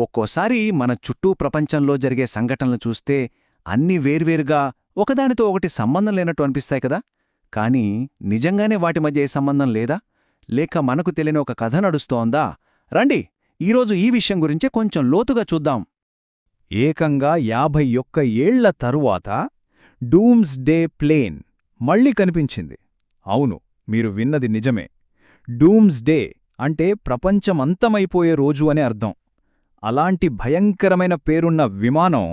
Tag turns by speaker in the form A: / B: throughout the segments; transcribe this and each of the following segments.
A: ఒక్కోసారి మన చుట్టూ ప్రపంచంలో జరిగే సంఘటనలు చూస్తే అన్నీ వేర్వేరుగా ఒకదానితో ఒకటి సంబంధం లేనట్టు అనిపిస్తాయి కదా. కానీ నిజంగానే వాటి మధ్య ఏ సంబంధం లేదా? లేక మనకు తెలియని ఒక కథ నడుస్తోందా? రండి ఈరోజు ఈ విషయం గురించే కొంచెం లోతుగా చూద్దాం. ఏకంగా యాభై ఒక్క ఏళ్ళ తరువాత డూమ్స్ డే ప్లేన్ మళ్ళీ కనిపించింది. అవును మీరు విన్నది నిజమే. డూమ్స్ డే అంటే ప్రపంచమంతమైపోయే రోజు అని అర్థం. అలాంటి భయంకరమైన పేరున్న విమానం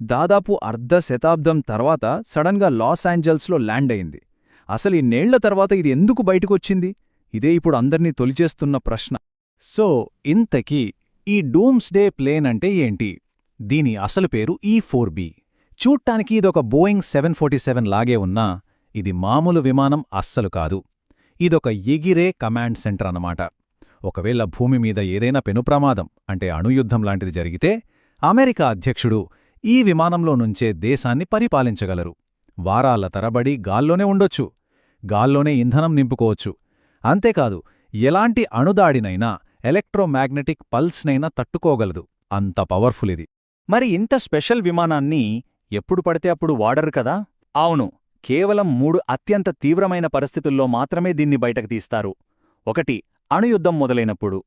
A: దాదాపు అర్ధ శతాబ్దం తర్వాత సడన్గా లాస్ ఏంజల్స్లో ల్యాండ్ అయింది. అసలు ఈ నేళ్ళ తర్వాత ఇది ఎందుకు బయటకొచ్చింది? ఇదే ఇప్పుడు అందర్నీ తొలిచేస్తున్న ప్రశ్న. సో ఇంతకీ ఈ డూమ్స్ డే ప్లేన్ అంటే ఏంటి? దీని అసలు పేరు ఈ ఫోర్ బి. చూడ్టానికి ఇదొక బోయింగ్ సెవెన్ ఫోర్టీ సెవెన్ లాగే ఉన్నా ఇది మామూలు విమానం అస్సలు కాదు. ఇదొక ఎగిరే కమాండ్ సెంటర్ అన్నమాట. ఒకవేళ భూమి మీద ఏదైనా పెనుప్రమాదం అంటే అణుయుద్ధం లాంటిది జరిగితే అమెరికా అధ్యక్షుడు ఈ విమానంలో నుంచే దేశాన్ని పరిపాలించగలరు. వారాల తరబడి గాల్లోనే ఉండొచ్చు గాల్లోనే ఇంధనం నింపుకోవచ్చు. అంతేకాదు ఎలాంటి అణుదాడినైనా ఎలక్ట్రోమాగ్నెటిక్ పల్స్నైనా తట్టుకోగలదు. అంత పవర్ఫుల్ ఇది. మరి ఇంత స్పెషల్ విమానాన్ని ఎప్పుడు పడితే అప్పుడు వాడరు కదా? అవును కేవలం మూడు అత్యంత తీవ్రమైన పరిస్థితుల్లో మాత్రమే దీన్ని బయటకు తీస్తారు. ఒకటి అణుయుద్ధం మొదలైనప్పుడు.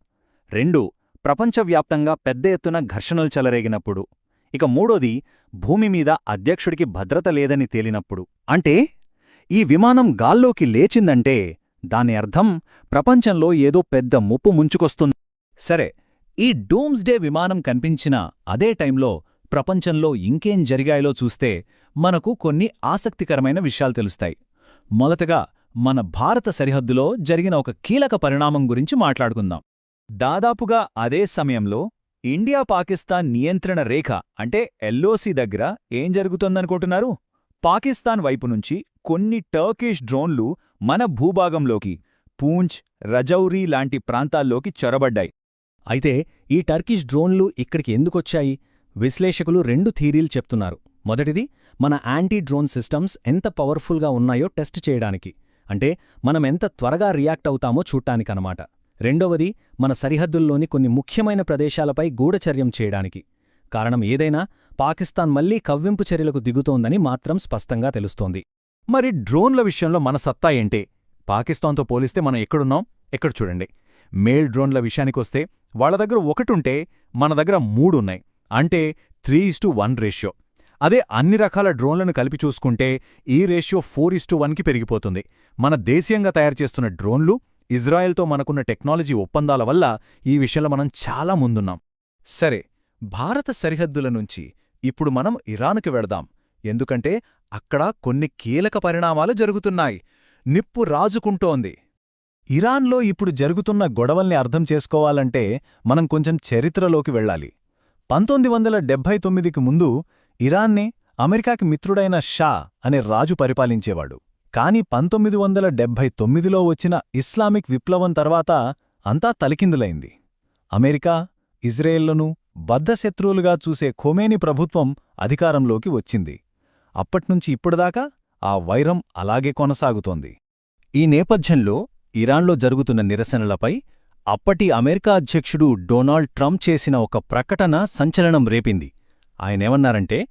A: రెండు ప్రపంచవ్యాప్తంగా పెద్ద ఎత్తున ఘర్షణలు చెలరేగినప్పుడు. ఇక మూడోది భూమిమీద అధ్యక్షుడికి భద్రత లేదని తేలినప్పుడు. అంటే ఈ విమానం గాల్లోకి లేచిందంటే దాని అర్థం ప్రపంచంలో ఏదో పెద్ద ముప్పు ముంచుకొస్తుంది. సరే ఈ డూమ్స్డే విమానం కనిపించిన అదే టైంలో ప్రపంచంలో ఇంకేం జరిగాయలో చూస్తే మనకు కొన్ని ఆసక్తికరమైన విషయాలు తెలుస్తాయి. మొదటగా మన భారత సరిహద్దులో జరిగిన ఒక కీలక పరిణామం గురించి మాట్లాడుకుందాం. దాదాపుగా అదే సమయంలో ఇండియా పాకిస్తాన్ నియంత్రణ రేఖ అంటే ఎల్ఓసి దగ్గర ఏం జరుగుతోందనుకుంటున్నారు? పాకిస్తాన్ వైపు నుంచి కొన్ని టర్కిష్ డ్రోన్లు మన భూభాగంలోకి పూంచ్ రజౌరీ లాంటి ప్రాంతాల్లోకి చొరబడ్డాయి. అయితే ఈ టర్కిష్ డ్రోన్లు ఇక్కడికి ఎందుకొచ్చాయి? విశ్లేషకులు రెండు థీరీలు చెప్తున్నారు. మొదటిది మన యాంటీ డ్రోన్ సిస్టమ్స్ ఎంత పవర్ఫుల్గా ఉన్నాయో టెస్ట్ చేయడానికి. అంటే మనం ఎంత త్వరగా రియాక్ట్ అవుతామో చూడటానికనమాట రెండవది మన సరిహద్దుల్లోని కొన్ని ముఖ్యమైన ప్రదేశాలపై గూఢచర్యం చేయడానికి. కారణం ఏదైనా పాకిస్తాన్ మళ్ళీ కవ్వింపు చర్యలకు దిగుతోందని మాత్రం స్పష్టంగా తెలుస్తోంది. మరి డ్రోన్ల విషయంలో మన సత్తా ఏంటి? పాకిస్తాన్తో పోలిస్తే మనం ఎక్కడున్నాం? ఎక్కడ చూడండి. మేల్ డ్రోన్ల విషయానికొస్తే వాళ్ళ దగ్గర ఒకటుంటే మన దగ్గర మూడున్నాయి. అంటే త్రీ ఇస్టు వన్ రేషియో. అదే అన్ని రకాల డ్రోన్లను కలిపి చూసుకుంటే ఈ రేషియో ఫోర్ ఇస్టు వన్కి పెరిగిపోతుంది. మన దేశీయంగా తయారు చేస్తున్న డ్రోన్లు ఇజ్రాయెల్తో మనకున్న టెక్నాలజీ ఒప్పందాల వల్ల ఈ విషయంలో మనం చాలా ముందున్నాం. సరే భారత సరిహద్దుల నుంచి ఇప్పుడు మనం ఇరాన్కి వెడదాం ఎందుకంటే అక్కడ కొన్ని కీలక పరిణామాలు జరుగుతున్నాయి. నిప్పు రాజుకుంటోంది. ఇరాన్లో ఇప్పుడు జరుగుతున్న గొడవల్ని అర్థం చేసుకోవాలంటే మనం కొంచెం చరిత్రలోకి వెళ్ళాలి. పంతొమ్మిది వందల డెబ్భై తొమ్మిదికి ముందు ఇరాన్ని అమెరికాకి మిత్రుడైన షా అనే రాజు పరిపాలించేవాడు. కాని పంతొమ్మిది వందల డెబ్భై తొమ్మిదిలో వచ్చిన ఇస్లామిక్ విప్లవం తర్వాత అంతా తలికిందులైంది. అమెరికా ఇజ్రాయెల్లను బద్ధశత్రువులుగా చూసే ఖొమేని ప్రభుత్వం అధికారంలోకి వచ్చింది. అప్పట్నుంచి ఇప్పటిదాకా ఆ వైరం అలాగే కొనసాగుతోంది. ఈ నేపథ్యంలో ఇరాన్లో జరుగుతున్న నిరసనలపై అప్పటి అమెరికా అధ్యక్షుడు డొనాల్డ్ ట్రంప్ చేసిన ఒక ప్రకటన సంచలనం రేపింది. ఆయనేమన్నారంటే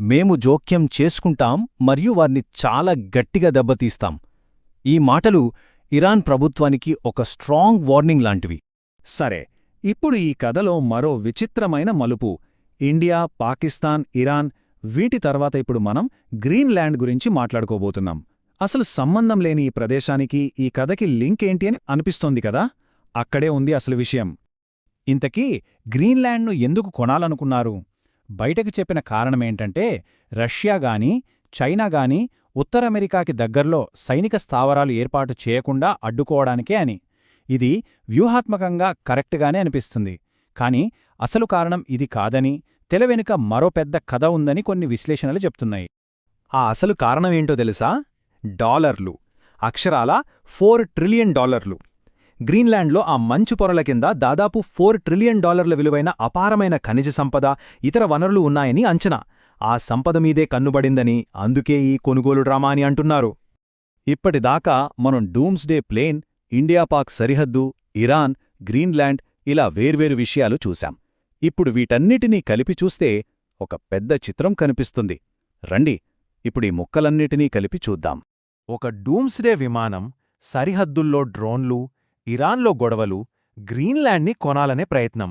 A: మేము జోక్యం చేసుకుంటాం మరియు వారిని చాలా గట్టిగా దెబ్బతీస్తాం. ఈ మాటలు ఇరాన్ ప్రభుత్వానికి ఒక స్ట్రాంగ్ వార్నింగ్ లాంటివి. సరే ఇప్పుడు ఈ కథలో మరో విచిత్రమైన మలుపు. ఇండియా పాకిస్తాన్ ఇరాన్ వీటి తర్వాత ఇప్పుడు మనం గ్రీన్లాండ్ గురించి మాట్లాడుకోబోతున్నాం. అసలు సంబంధం లేని ఈ ప్రదేశానికి ఈ కథకి లింక్ ఏంటి అని అనిపిస్తోంది కదా? అక్కడే ఉంది అసలు విషయం. ఇంతకీ గ్రీన్లాండ్ను ఎందుకు కొనాలనుకున్నారు? బయటకు చెప్పిన కారణమేంటంటే రష్యా గాని చైనా గాని ఉత్తర అమెరికాకి దగ్గర్లో సైనిక స్థావరాలు ఏర్పాటు చేయకుండా అడ్డుకోవడానికే అని. ఇది వ్యూహాత్మకంగా కరెక్ట్గానే అనిపిస్తుంది. కాని అసలు కారణం ఇది కాదని తెలవెనుక మరో పెద్ద కథ ఉందని కొన్ని విశ్లేషణలు చెప్తున్నాయి. ఆ అసలు కారణమేంటో తెలుసా? డాలర్లు. అక్షరాల ఫోర్ ట్రిలియన్ డాలర్లు. గ్రీన్లాండ్లో ఆ మంచు పొరల కింద దాదాపు ఫోర్ ట్రిలియన్ డాలర్ల విలువైన అపారమైన ఖనిజ సంపద ఇతర వనరులు ఉన్నాయని అంచనా. ఆ సంపద మీదే కన్నుబడిందని అందుకే ఈ కొనుగోలు డ్రామా అని అంటున్నారు. ఇప్పటిదాకా మనం డూమ్స్డే ప్లేన్ ఇండియా పాక్ సరిహద్దు ఇరాన్ గ్రీన్లాండ్ ఇలా వేర్వేరు విషయాలు చూశాం.
B: ఇప్పుడు వీటన్నిటినీ కలిపి చూస్తే ఒక పెద్ద చిత్రం కనిపిస్తుంది. రండి ఇప్పుడీ ముక్కలన్నిటినీ కలిపి చూద్దాం.
C: ఒక డూమ్స్డే విమానం సరిహద్దుల్లో డ్రోన్లు ఇరాన్లో గొడవలు గ్రీన్లాండ్ని కొనాలనే ప్రయత్నం.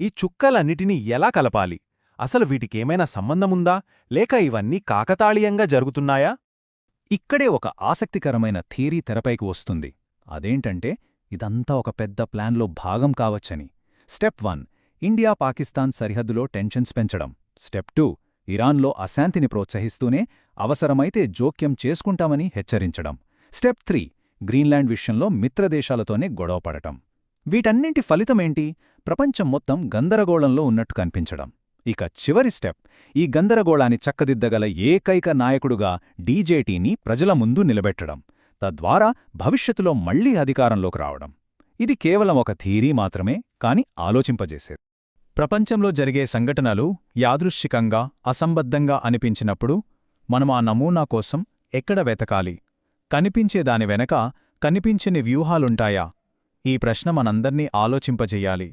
C: ఈ చుక్కలన్నిటినీ ఎలా కలపాలి? అసలు వీటికేమైనా సంబంధముందా? లేక ఇవన్నీ కాకతాళీయంగా జరుగుతున్నాయా?
B: ఇక్కడే ఒక ఆసక్తికరమైన థీరీ తెరపైకి వస్తుంది. అదేంటంటే ఇదంతా ఒక పెద్ద ప్లాన్లో భాగం కావచ్చని. స్టెప్ వన్ ఇండియా పాకిస్తాన్ సరిహద్దులో టెన్షన్స్ పెంచడం. స్టెప్ టూ ఇరాన్లో అశాంతిని ప్రోత్సహిస్తూనే అవసరమైతే జోక్యం చేసుకుంటామని హెచ్చరించడం. స్టెప్ త్రీ గ్రీన్లాండ్ విషయంలో మిత్రదేశాలతోనే గొడవపడటం వీటన్నింటి ఫలితమేంటి? ప్రపంచం మొత్తం గందరగోళంలో ఉన్నట్టు కనిపించడం. ఇక చివరి స్టెప్ ఈ గందరగోళాన్ని చక్కదిద్దగల ఏకైక నాయకుడుగా డీజేటీని ప్రజల ముందు నిలబెట్టడం తద్వారా భవిష్యత్తులో మళ్ళీ అధికారంలోకి రావడం. ఇది కేవలం ఒక థీరీ మాత్రమే కాని ఆలోచింపజేసేది. ప్రపంచంలో జరిగే సంఘటనలు యాదృశ్చికంగా అసంబద్ధంగా అనిపించినప్పుడు మనం ఆ నమూనా కోసం ఎక్కడ వెతకాలి? కనిపించే దాని వెనక కనిపించని వ్యూహాలుంటాయా? ఈ ప్రశ్న మనందర్నీ ఆలోచింపజెయ్యాలి